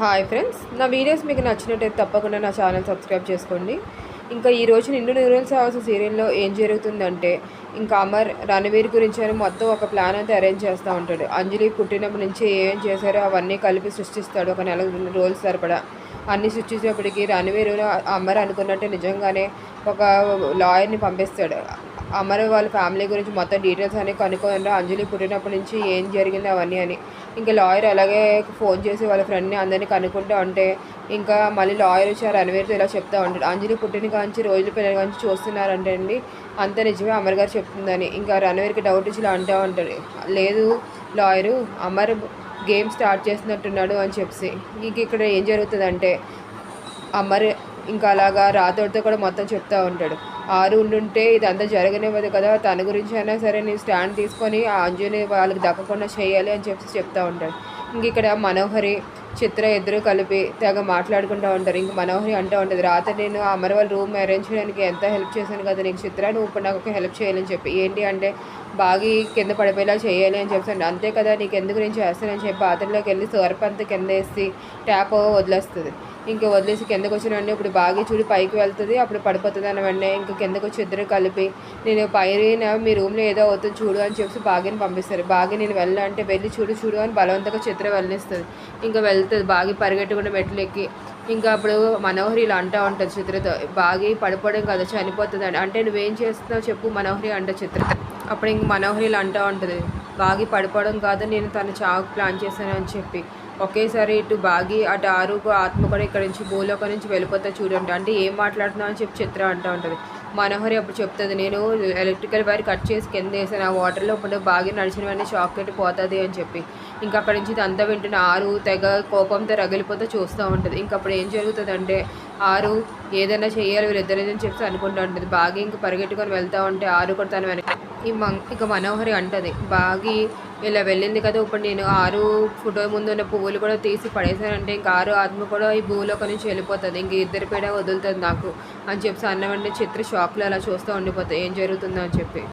Hi friends నా videos మీకు నచ్చినట్టయితే తప్పకుండా నా ఛానల్ సబ్స్క్రైబ్ చేసుకోండి. ఇంకా ఈ నిండు నూరల్స్ హౌస్ సీరియల్లో ఏం జరుగుతుందంటే ఇంకా అమర్ రణవీర్ గురించి అని మొత్తం ఒక ప్లాన్ అయితే అరేంజ్ చేస్తూ ఉంటాడు. అంజలి పుట్టినప్పటి నుంచి ఏం చేశారో అవన్నీ కలిపి సృష్టిస్తాడు ఒక నెల రోజులు సరిపడా. అన్ని సృష్టించినప్పటికీ రణవీరు అమర్ అనుకున్నట్టే నిజంగానే ఒక లాయర్ని పంపిస్తాడు. అమర్ వాళ్ళ ఫ్యామిలీ గురించి మొత్తం డీటెయిల్స్ అనేవి కనుక్కొని అంజలి పుట్టినప్పటి నుంచి ఏం జరిగింది అవన్నీ అని. ఇంకా లాయర్ అలాగే ఫోన్ చేసి వాళ్ళ ఫ్రెండ్ని అందరినీ కనుక్కుంటూ ఉంటే ఇంకా మళ్ళీ లాయర్ వచ్చి ఆ రణవీర్తో ఇలా చెప్తా ఉంటాడు. అంజలి పుట్టిన కాంచి రోజుల పిల్లల కాంచి చూస్తున్నారంటే అండి అంత నిజమే అమర్ గారు చెప్తుందని. ఇంకా రణవీర్కి డౌట్ ఇచ్చి ఇలా అంటూ ఉంటాడు. లేదు లాయరు అమర్ గేమ్ స్టార్ట్ చేసినట్టున్నాడు అని చెప్పి. ఇంక ఇక్కడ ఏం జరుగుతుందంటే అమర్ ఇంకా అలాగా రాతోడితో కూడా మొత్తం చెప్తూ ఉంటాడు. ఆరు ఉండుంటే ఇదంతా జరగనివ్వదు కదా తన గురించి అయినా సరే నేను స్టాండ్ తీసుకొని ఆ అంజుని వాళ్ళకి దక్కకుండా చేయాలి అని చెప్పి చెప్తూ ఉంటాడు. ఇంక ఇక్కడ మనోహరి చిత్ర ఇద్దరు కలిపి తెగ మాట్లాడుకుంటూ ఉంటారు. ఇంక మనోహరి అంటూ ఉంటుంది రాత్రి నేను అమర్ వాళ్ళ రూమ్ అరేంజ్ చేయడానికి ఎంత హెల్ప్ చేశాను కదా నీకు చిత్ర నువ్వు ఇప్పుడు నాకు ఒక హెల్ప్ చేయాలని చెప్పి. ఏంటి అంటే బాగి కింద పడిపోయేలా చేయాలి అని చెప్తాను అంతే కదా నీకు ఎందుకు నేను చేస్తానని చెప్పి బాత్రూంలోకి వెళ్ళి సోర్ప్ అంతా కింద వేసి ట్యాప్ వదిలేస్తుంది. ఇంకా వదిలేసి కిందకు వచ్చిన వెంటనే ఇప్పుడు బాగా చూడి పైకి వెళ్తుంది అప్పుడు పడిపోతుంది అన్న వెంటనే ఇంకా కిందకు వచ్చి ఇద్దరు కలిపి నేను పైన మీ రూమ్లో ఏదో అవుతుంది చూడు అని చెప్పి బాగిని పంపిస్తారు. బాగి నేను వెళ్ళా అంటే వెళ్ళి చూడు చూడు అని బలవంతంగా చిత్ర వెళ్ళిస్తుంది ఇంకా వెళ్తుంది బాగా పరిగెట్టకుండా మెట్లు ఎక్కి. ఇంకా అప్పుడు మనోహరి ఇలా అంటూ ఉంటుంది చిత్రతో బాగా పడిపోవడం కదా చనిపోతుంది అంటే నువ్వేం చేస్తున్నావు చెప్పు మనోహరి అంట చిత్ర అప్పుడు ఇంక మనోహరి ఇలా అంటూ ఉంటుంది. బాగి పడిపోవడం కాదు నేను తన చావుకు ప్లాన్ చేశాను అని చెప్పి. ఒకేసారి ఇటు బాగి అటు ఆరుకు ఆత్మ కూడా ఇక్కడ నుంచి భూలోక నుంచి వెళ్ళిపోతా చూడండి. అంటే ఏం మాట్లాడుతున్నావు అని చెప్పి చిత్ర అంటూ ఉంటుంది. మనోహరి అప్పుడు చెప్తుంది నేను ఎలక్ట్రికల్ వైర్ కట్ చేసి కింద వేసాను ఆ వాటర్లో ఇప్పుడు బాగా నడిచిన వెంటనే షాక్ పెట్టి పోతుంది అని చెప్పి. ఇంకా అక్కడి నుంచి ఇదంతా వింటున్న ఆరు తెగ కోపంతో రగిలిపోతే చూస్తూ ఉంటుంది. ఇంకా అప్పుడు ఏం జరుగుతుంది అంటే ఆరు ఏదైనా చేయాలి వీళ్ళిద్దరేదని చెప్తే చెప్పి అనుకుంటూ ఉంటుంది. బాగా ఇంకా పరిగెట్టుకొని వెళ్తూ ఉంటే ఆరు కూడా తను వెనక ఈ మం ఇక మనోహరి అంటది బాగి ఇలా వెళ్ళింది కదా. ఇప్పుడు నేను ఆరు ఫోటో ముందు ఉన్న పువ్వులు కూడా తీసి పడేసానంటే ఇంకా ఆరు ఆత్మ కూడా ఈ భూలోకి నుంచి వెళ్ళిపోతుంది. ఇంక ఇద్దరి పేడ వదులుతుంది నాకు అని చెప్పి అన్నవంటే చిత్ర షాక్లో అలా చూస్తూ ఉండిపోతాయి ఏం జరుగుతుందో అని చెప్పి.